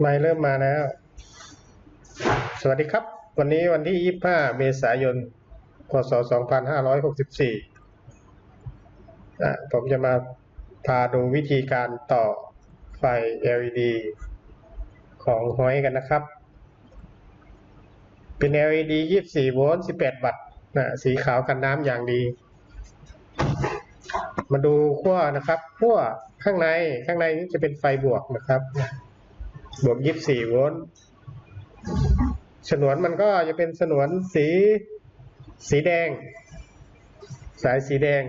ไม่เริ่มมาแล้ว สวัสดีครับ วันนี้วันที่ 25 เมษายน พศ 2564อะผมจะมาพาดูวิธีการต่อไฟ LED ของหอยกันนะครับ เป็น LED 24 โวลต์ 18 วัตต์นะสีขาวกันน้ำอย่างดี มาดูขั้วนะครับขั้วข้างในข้างในนี้จะเป็นไฟบวกนะครับ บวก24โวลต์ฉนวนมันก็จะเป็นฉนวนสีสีแดง สายสีแดง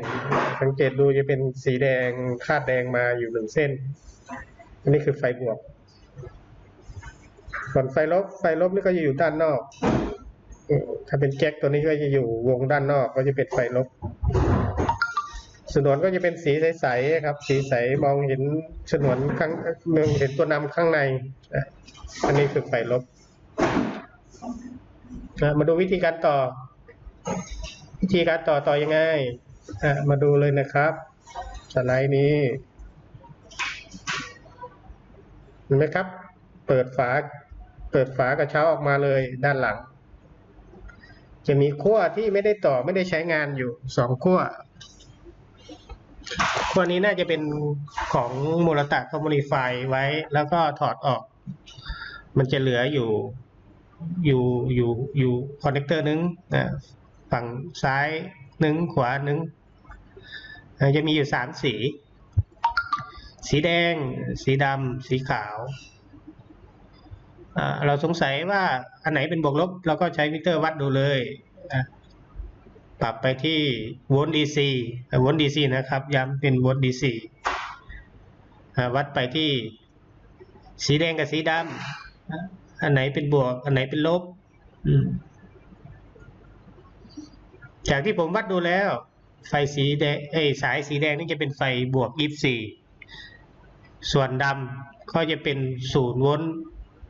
สังเกตดูจะเป็นสีแดงคาดแดงมาอยู่หนึ่งเส้น อันนี้คือไฟบวก ส่วนไฟลบไฟลบนี่ก็จะอยู่ด้านนอก ถ้าเป็นแจ็คตัวนี้ก็จะอยู่วงด้านนอกก็จะเป็นไฟลบ ฉนวนก็จะเป็นสีใสๆครับ สีใสมองเห็นฉนวนข้างมองเห็นตัวนำข้างในอันนี้คือไฟลบมาดูวิธีการต่อ วิธีการต่อต่อยังไงมาดูเลยนะครับสไลด์นี้เห็นไหมครับ เปิดฝา เปิดฝากระเช้าออกมาเลยด้านหลัง จะมีขั้วที่ไม่ได้ต่อไม่ได้ใช้งานอยู่สองขั้ว ขั้วนี้น่าจะเป็นของมูลตะคอมมูนิฟายไว้ แล้วก็ถอดออก มันจะเหลืออยู่อยู่อยู่อยู่คอนเนคเตอร์นึงนะฝั่งซ้ายหนึ่งขวาหนึ่งจะมีอยู่สามสี สีแดง สีดำสีขาวเราสงสัยว่าอันไหนเป็นบวกลบ เราก็ใช้มิเตอร์วัดดูเลยอะ ปรับไปที่โวลต์ดีซีโวลต์ดีซีนะครับ ย้ำเป็นโวลต์ดีซีวัดไปที่สีแดงกับสีดำอะอันไหนเป็นบวก อันไหนเป็นลบอืมจากที่ผมวัดดูแล้ว ไฟสีแดงเอ้ยสายสีแดงนี่จะเป็นไฟบวกยี่สี่ส่วนดำก็จะเป็นศูนย์โวลต์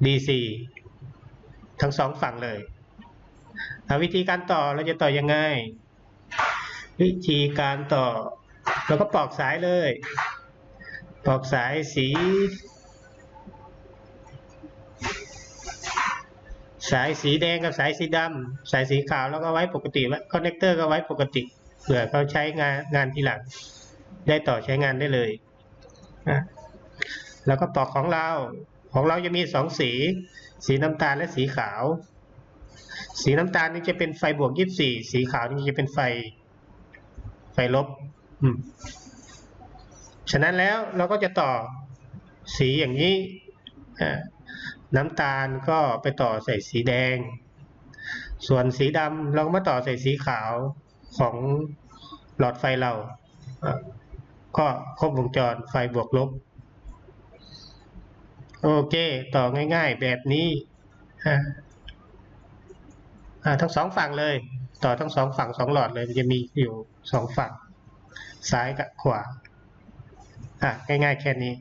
DC ทั้งสองฝั่งเลยเอา วิธีการต่อเราจะต่อยังไง วิธีการต่อ เราก็ปอกสายเลย ปอกสายสี สายสีแดงกับสายสีดำสายสีขาวแล้วก็ไว้ปกติไว้คอนเนคเตอร์ก็ไว้ปกติเผื่อเขาใช้งานงานทีหลัง ได้ต่อใช้งานได้เลยนะแล้วก็ปอกของเรา ของเราจะมีสองสี สีน้ำตาลและสีขาว สีน้ำตาลนี่จะเป็นไฟบวกยี่สี่สีขาวนี่จะเป็นไฟ ไฟลบอืมฉะนั้นแล้วเราก็จะต่อสีอย่างนี้น้ำตาลก็ไปต่อใส่สีแดง ส่วนสีดำเราก็มาต่อใส่สีขาวของหลอดไฟเรา ก็ครบวงจรไฟบวกลบ โอเค ต่อง่ายๆแบบนี้อะ ทั้งสองฝั่งเลย ต่อทั้งสองฝั่งสองหลอดเลยมันจะมีอยู่สองฝั่ง ซ้ายกับขวาอะง่ายๆแค่นี้